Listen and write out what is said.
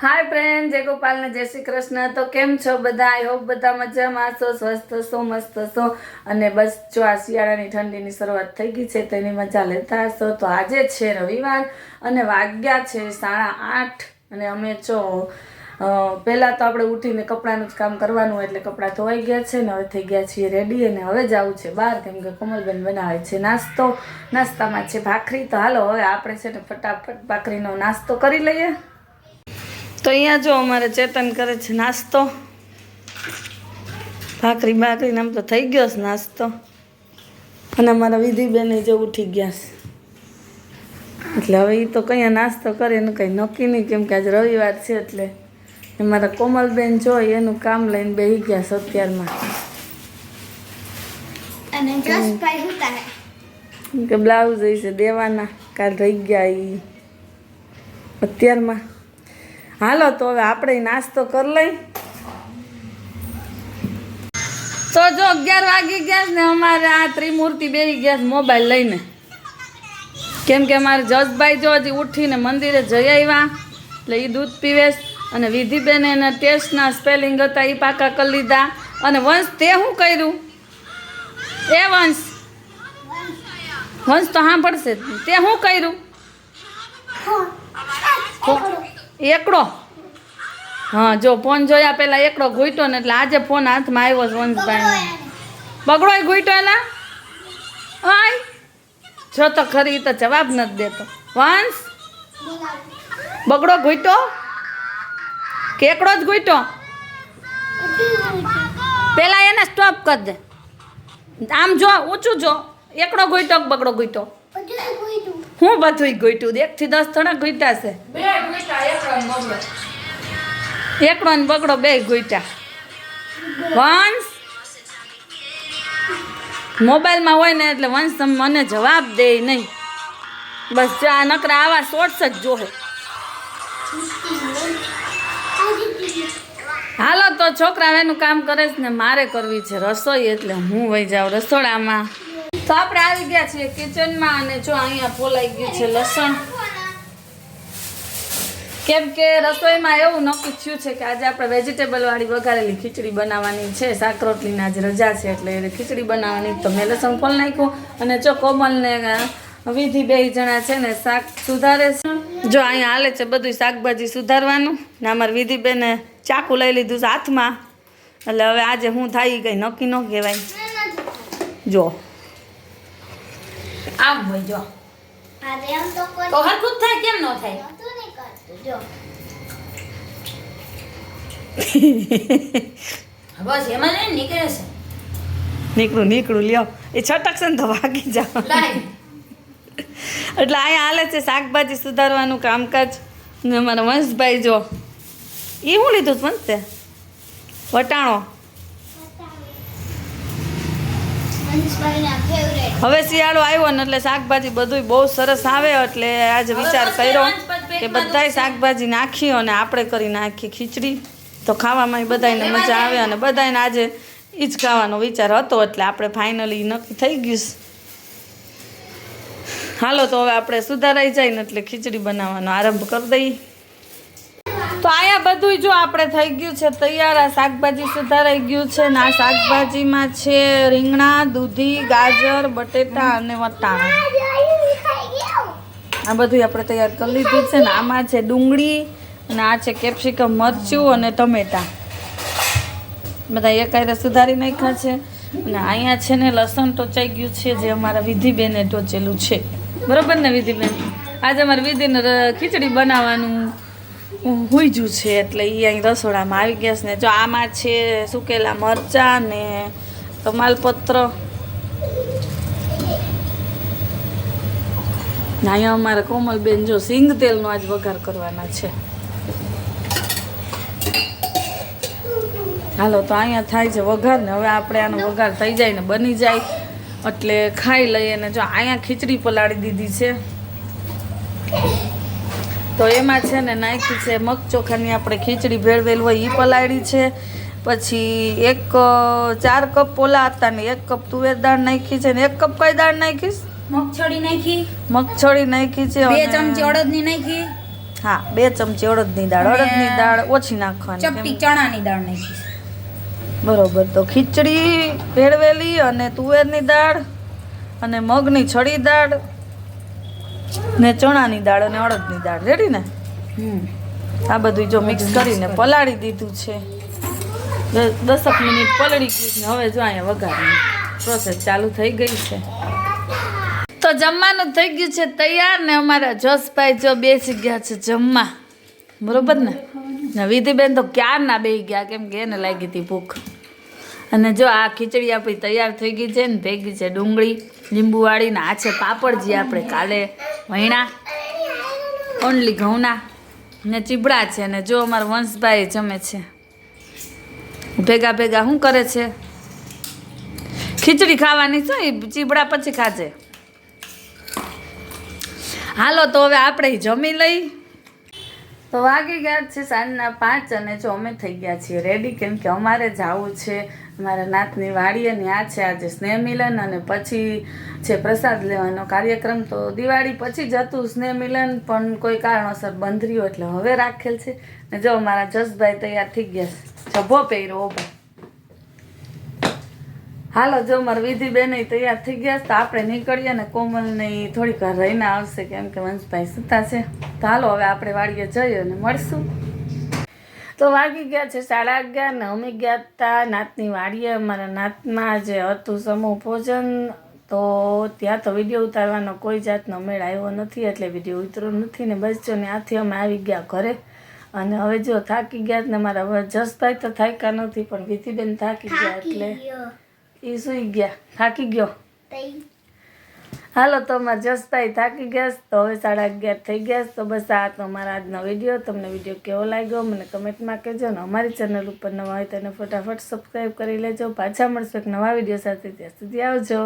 હાય friend જય ગોપાલ ને જય શ્રી કૃષ્ણ. તો કેમ છો બધા? આઈ હોપ બધા મજામાં છો, સ્વસ્થ છો, મસ્ત છો. અને બસ જો આ શિયાળાની ઠંડીની શરૂઆત થઈ ગઈ છે, તેની મજા લેતા હશો. તો આજે છે રવિવાર અને વાગ્યા છે સાડા આઠ. અને અમે જો પહેલાં તો આપણે ઉઠીને કપડાનું જ કામ કરવાનું એટલે કપડાં ધોવાઈ ગયા છે ને હવે થઈ ગયા છીએ રેડી અને હવે જવું છે બહાર, કેમ કે કોમલબેન બનાવે છે નાસ્તો. નાસ્તામાં છે ભાખરી. તો હાલો, હવે આપણે છે ને ફટાફટ ભાખરીનો નાસ્તો કરી લઈએ. તો અહીંયા જો અમારે ચેતન કરે છે નાસ્તો. ભાખરી ભાખરી આમ તો થઈ ગયો છે નાસ્તો. અને અમારા વિધિબેન જે ઉઠી ગયા છે. એટલે હવે એ તો કંઈ નાસ્તો કરે એનું કંઈ નક્કી નહીં કેમ કે આજે રવિવાર છે એટલે મારા કોમલબેન જોઈ એનું કામ લઈને બેસી ગયા છે અત્યારમાં. કે બ્લાઉઝ એ છે દેવાના કાલ રહી ગયા એ અત્યારમાં. હાલો તો હવે આપણે નાસ્તો કરી લઈ. તો જો અગિયાર વાગી ગયા ને અમારે આ ત્રિમૂર્તિ બેસી ગયા મોબાઈલ લઈને. કેમ કે અમારે જસભાઈ જો હજી ઉઠીને મંદિરે જઈ આવ્યા એટલે એ દૂધ પીવે અને વિધિબેન એના ટેસ્ટના સ્પેલિંગ હતા એ પાકા કરી લીધા. અને વંશ તે શું કર્યું? એ વંશ. વંશ તો સાંભળશે તે શું કર્યું? એકડો. હા, જો, ફોન જોયા પેલા એકડો ઘૂંટ્યો ને એટલે આજે ફોન હાથમાં આવ્યો છે વંશભાઈ બગડોય ઘૂંટ્યો એલા? હાય જો તો ખરી તો જવાબ નથી દેતો. વંશ? બગડો ઘૂંટ્યો? કે એકડો જ ઘૂંટ્યો? પેલા એને સ્ટોપ કરી દે. આમ જો, ઊંચું જો. એકડો ઘૂંટ્યો બગડો ઘૂંટ્યો? હું બધું ગોઈટું એક થી દસ થોડા ગોઈટા છે. એકડો ને બગડો. બે ગોઈટા. વંશ. મોબાઈલમાં હોય ને એટલે વંશ તમે મને જવાબ દે નહીં. બસ જો આ નકરા આવા શોર્ટ્સ જ જોહે. હાલો તો છોકરા એનું કામ કરે છે ને મારે કરવી છે રસોઈ એટલે હું વહી જાઉં રસોડામાં. તો આપણે આવી ગયા છીએ કિચનમાં અને જો અહીંયા ફોલાઈ ગયું છે લસણ. કેમ કે રસોઈમાં એવું નક્કી થયું છે કે આજે આપણે વેજીટેબલ વાળી વઘારેલી ખીચડી બનાવવાની છે. શાક રોટલીની આજે રજા છે એટલે ખીચડી બનાવવાની. તો મેં લસણ ફોલ નાખ્યું અને જો કોમલને વિધિ બે જણા છે ને શાક સુધારે છે. જો અહીંયા હાલે છે બધું શાકભાજી સુધારવાનું. ને અમારે વિધિબેને ચાકુ લઈ લીધું હાથમાં. એટલે હવે આજે હું થાય ગઈ નક્કી ન કહેવાય. જો. આમ હોય જો. તો હરખું જ થાય કેમ ન થાય? બસ એમાં નીકળે છે. નીકળું નીકળું લ્યો. એ છટક છે ને તો વાગી જાવ. એટલે અહીંયા હાલે છે શાકભાજી સુધારવાનું કામકાજ. ને અમારા વંશભાઈ જો એ હું લીધું વંશ તે? વટાણો? હવે શિયાળો આવ્યો ને એટલે શાકભાજી બધું બહુ સરસ આવે એટલે આજે વિચાર કર્યો કે બધાય શાકભાજી નાખી અને આપણે કરી નાખી ખીચડી. તો ખાવામાં બધાને મજા આવે અને બધાને આજે એ જ ખાવાનો વિચાર હતો એટલે આપણે ફાઇનલી નક્કી થઈ ગયું હાલો તો હવે આપણે સુધારાઈ જાય ને એટલે ખીચડી બનાવવાનો આરંભ કરી દઈએ. તો અહીંયા બધું જો આપણે થઈ ગયું છે તૈયાર. આ શાકભાજી સુધારાઈ ગયું છે ને આ શાકભાજીમાં છે રીંગણા, દૂધી, ગાજર, બટેટા અને વટાણા. આ બધું આપણે તૈયાર કરી લીધું છે ને આમાં છે ડુંગળી અને આ છે કેપ્સિકમ, મરચું અને ટમેટા. બધા એકાયરે સુધારી નાખ્યા છે અને અહીંયા છે ને લસણ ટોચાઈ ગયું છે જે અમારા વિધિબેને ટોચેલું છે. બરોબર ને વિધિબેન? આજે અમારે વિધિને ખીચડી બનાવવાનું. હુઈજું છે એટલે એ અહીં રસોડામાં આવી ગયા છે ને જો આમાં છે સુકેલા મરચાં ને તમાલપત્ર. અહીંયા અમારે કોમલબેન જો સિંગ તેલનો આજ વઘાર કરવાના છે. હાલો, તો અહીંયા થાય છે વઘાર ને હવે આપણે આનો વઘાર થઈ જાય ને બની જાય. એટલે ખાઈ લઈએ ને જો અહીંયા ખીચડી પલાળી દીધી છે. તો એમાં છે ને નાખી છે મગ ચોખાની આપણે ખીચડી ભેળવેલ હોય એ પલાળી છે. પછી એક ચાર કપ પોલા હતા ને એક કપ તુવેર દાળ નાખી છે ને એક કપ કઈ દાળ નાખીશ? મગછડી નાખી. મગછળી નાખી છે બે ચમચી અડદની નાખી. હા બે ચમચી અડદની દાળ અડદની દાળ ઓછી નાખવાની ચપટી? ચણાની દાળ નાખી. બરોબર તો ખીચડી ભેળવેલી અને તુવેરની દાળ અને મગની છડી દાળ ને ચણાની દાળ અને અડદની દાળ રેડી ને? આ બધું જો મિક્સ કરીને પલાળી દીધું છે. દસક મિનિટ પલળી છે ને હવે જો અહીંયા વઘારની પ્રોસેસ ચાલુ થઈ ગઈ છે. તો જમવાનું થઈ ગયું છે તૈયાર ને અમારા જસભાઈ જો બેસી ગયા છે જમવા. બરોબર ને? ને વિધિબેન તો ક્યારના બેસી ગયા કેમ કે એને લાગી હતી ભૂખ. અને જો આ ખીચડી આપણી તૈયાર થઈ ગઈ છે ને ભેગી છે ડુંગળી લીંબુવાળી ને આ છે પાપડ જે આપણે કાલે વહીણા ઓનલી ઘઉંના. ને ચીબડા છે ને જો અમારા વંશભાઈ જમે છે. ભેગા ભેગા શું કરે છે? ખીચડી ખાવાની છે એ ચીબડા પછી ખાજે. હાલો તો હવે આપણે જમી લઈ. તો વાગી ગયા છે સાંજના પાંચ અને જો અમે થઈ ગયા છીએ રેડી કેમ કે અમારે જવું છે. અમારા નાતની વાડી અને આ છે આજે સ્નેહ મિલન અને પછી છે પ્રસાદ લેવાનો કાર્યક્રમ. તો દિવાળી પછી જ હતું સ્નેહ મિલન, પણ કોઈ કારણોસર બંધ રહ્યું, એટલે હવે રાખેલ છે. ને જો મારા જસભાઈ તૈયાર થઈ ગયા છે. જભો પહેર્યો ઓભો હાલો જો મારા વિધિબેન તૈયાર થઈ ગયા તો આપણે નીકળીએ ને કોમલ ને થોડીક વાર રહીને આવશે કેમ કે વંશભાઈ સુતા છે. તો હાલો હવે આપણે વાડીએ જઈએ અને મળશું. તો વાગી ગયા છે સાડા અગિયાર ને અમે ગયા હતા નાતની વાડીએ. અમારા નાતમાં જે હતું સમૂહ ભોજન તો ત્યાં તો વીડિયો ઉતારવાનો કોઈ જાતનો મેળ આવ્યો નથી એટલે વીડિયો ઉતરો નથી ને બસ જો ને આથી અમે આવી ગયા ઘરે. અને હવે જો થાકી ગયા ને મારા જસભાઈ તો થાક્યા નથી પણ વિધિબેન થાકી ગયા એટલે એ સુઈ ગયા થાકી ગયો. હાલો તો અમારા જસભાઈ થાકી ગયા તો હવે સાડા અગિયાર થઈ ગયા તો બસ આ તો અમારા આજનો વીડિયો. તમને વીડિયો કેવો લાગ્યો મને કમેન્ટમાં કહેજો ને અમારી ચેનલ ઉપર નવા હોય તો એને ફટાફટ સબસ્ક્રાઈબ કરી લેજો. પાછા મળશો એક નવા વીડિયો સાથે ત્યાં સુધી આવજો.